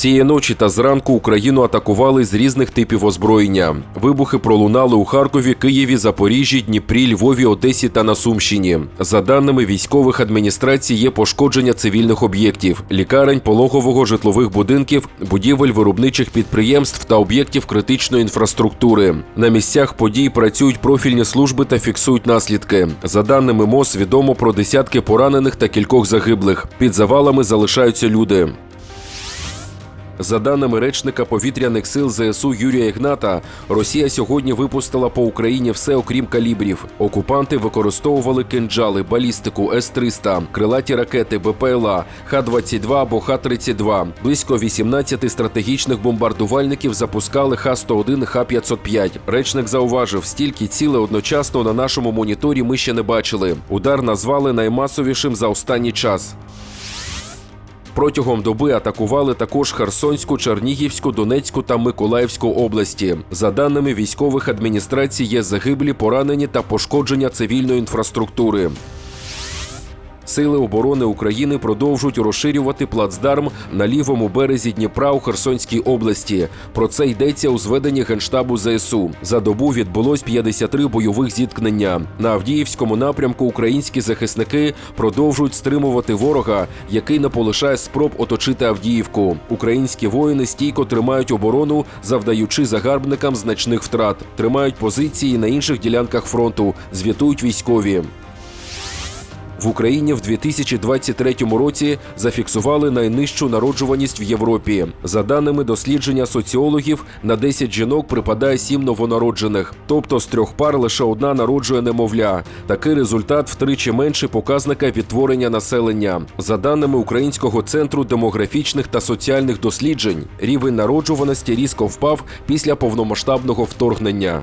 Цієї ночі та зранку Україну атакували з різних типів озброєння. Вибухи пролунали у Харкові, Києві, Запоріжжі, Дніпрі, Львові, Одесі та на Сумщині. За даними військових адміністрацій, є пошкодження цивільних об'єктів, лікарень, пологового житлових будинків, будівель виробничих підприємств та об'єктів критичної інфраструктури. На місцях подій працюють профільні служби та фіксують наслідки. За даними МОЗ, відомо про десятки поранених та кількох загиблих. Під завалами залишаються люди. За даними речника повітряних сил ЗСУ Юрія Ігната, Росія сьогодні випустила по Україні все окрім калібрів. Окупанти використовували кинджали, балістику, С-300, крилаті ракети, БПЛА, Х-22 або Х-32. Близько 18 стратегічних бомбардувальників запускали Х-101 і Х-505. Речник зауважив, стільки ціле одночасно на нашому моніторі ми ще не бачили. Удар назвали наймасовішим за останній час. Протягом доби атакували також Херсонську, Чернігівську, Донецьку та Миколаївську області. За даними військових адміністрацій, є загиблі, поранені та пошкодження цивільної інфраструктури. Сили оборони України продовжують розширювати плацдарм на лівому березі Дніпра у Херсонській області. Про це йдеться у зведенні генштабу ЗСУ. За добу відбулось 53 бойових зіткнення. На Авдіївському напрямку українські захисники продовжують стримувати ворога, який не полишає спроб оточити Авдіївку. Українські воїни стійко тримають оборону, завдаючи загарбникам значних втрат. Тримають позиції на інших ділянках фронту. Звітують військові. В Україні в 2023 році зафіксували найнижчу народжуваність в Європі. За даними дослідження соціологів, на 10 жінок припадає 7 новонароджених, тобто з трьох пар лише одна народжує немовля. Такий результат втричі менше показника відтворення населення. За даними Українського центру демографічних та соціальних досліджень, рівень народжуваності різко впав після повномасштабного вторгнення.